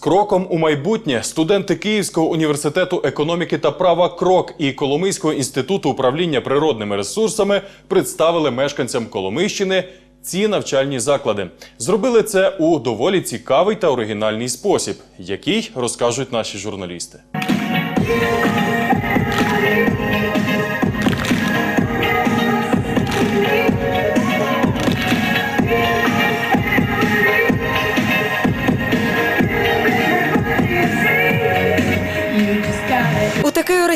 кроком у майбутнє студенти Київського університету економіки та права Крок і Коломийського інституту управління природними ресурсами представили мешканцям Коломийщини ці навчальні заклади. Зробили це у доволі цікавий та оригінальний спосіб, який розкажуть наші журналісти.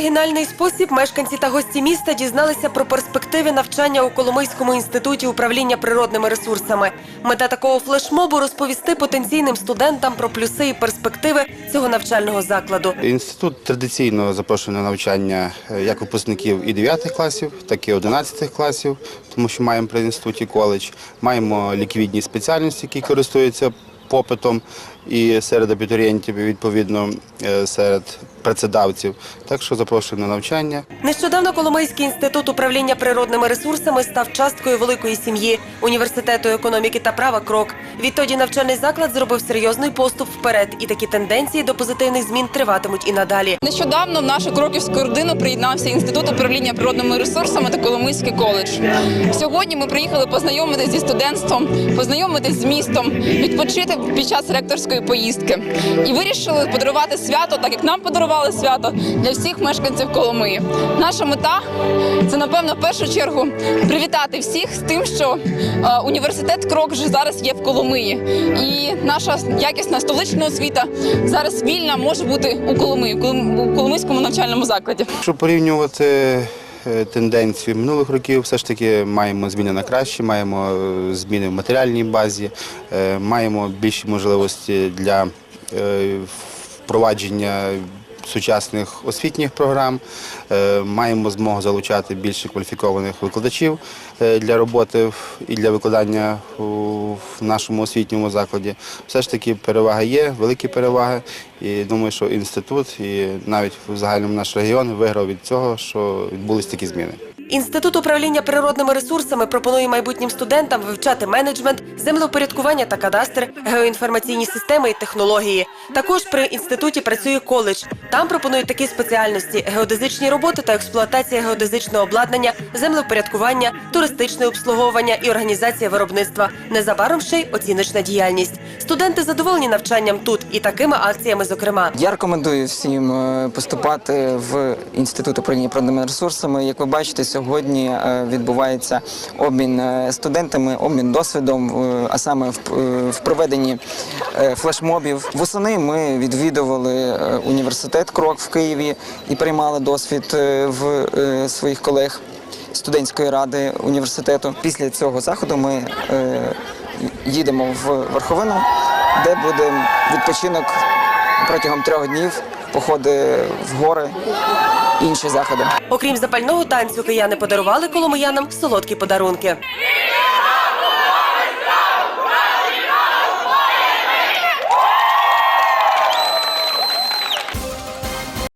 Оригінальний спосіб мешканці та гості міста дізналися про перспективи навчання у Коломийському інституті управління природними ресурсами. Мета такого флешмобу розповісти потенційним студентам про плюси і перспективи цього навчального закладу. Інститут традиційно запрошує на навчання е, як випускників і 9 класів, так і 11 класів, тому що маємо при інституті коледж. Маємо ліквідні спеціальності, які користуються попитом і серед абітурієнтів, відповідно е, серед працедавців. Так що запрошуємо на навчання. Нещодавно Коломийський інститут управління природними ресурсами став часткою великої сім'ї університету економіки та права Крок. Відтоді навчальний заклад зробив серйозний поступ вперед, і такі тенденції до позитивних змін триватимуть і надалі. Нещодавно в нашу кроківську родину приєднався інститут управління природними ресурсами та Коломийський коледж. Сьогодні ми приїхали познайомитися зі студентством, познайомитись з містом, відпочити під час ректорської поїздки. І вирішили подарувати свято, так як нам подарували свято для всіх мешканців Коломиї. Наша мета це напевно в першу чергу привітати всіх з тим, що е, університет Крок вже зараз є в Коломиї, і наша якісна столична освіта зараз вільна може бути у Коломиї, у Коломийському навчальному закладі. Якщо порівнювати е, тенденцію минулих років, все ж таки маємо зміни на краще, маємо е, зміни в матеріальній базі, маємо більші можливості для впровадження сучасних освітніх програм, е, маємо змогу залучати більше кваліфікованих викладачів е, для роботи і для викладання в нашому освітньому закладі. Все ж таки перевага є, великі переваги. І думаю, що інститут і навіть в загальному наш регіон виграв від цього, що відбулись такі зміни. Інститут управління природними ресурсами пропонує майбутнім студентам вивчати менеджмент, землевпорядкування та кадастр, геоінформаційні системи і технології. Також при інституті працює коледж. Там пропонують такі спеціальності: геодезичні роботи та експлуатація геодезичного обладнання, землевпорядкування, туристичне обслуговування і організація виробництва. Незабаром ще й оціночна діяльність. Студенти задоволені навчанням тут і такими акціями, зокрема. Я рекомендую всім е, поступати в інститут управління природними ресурсами. Як ви бачите, сьогодні е, відбувається обмін е, студентами, обмін досвідом, е, а саме в, проведенні флешмобів. Восени ми відвідували університет Крок в Києві і приймали досвід в своїх колег студентської ради університету. Після цього заходу ми їдемо в Верховину, де буде відпочинок протягом трьох днів, походи в гори, інші заходи. Окрім запального танцю, кияни подарували коломиянам солодкі подарунки.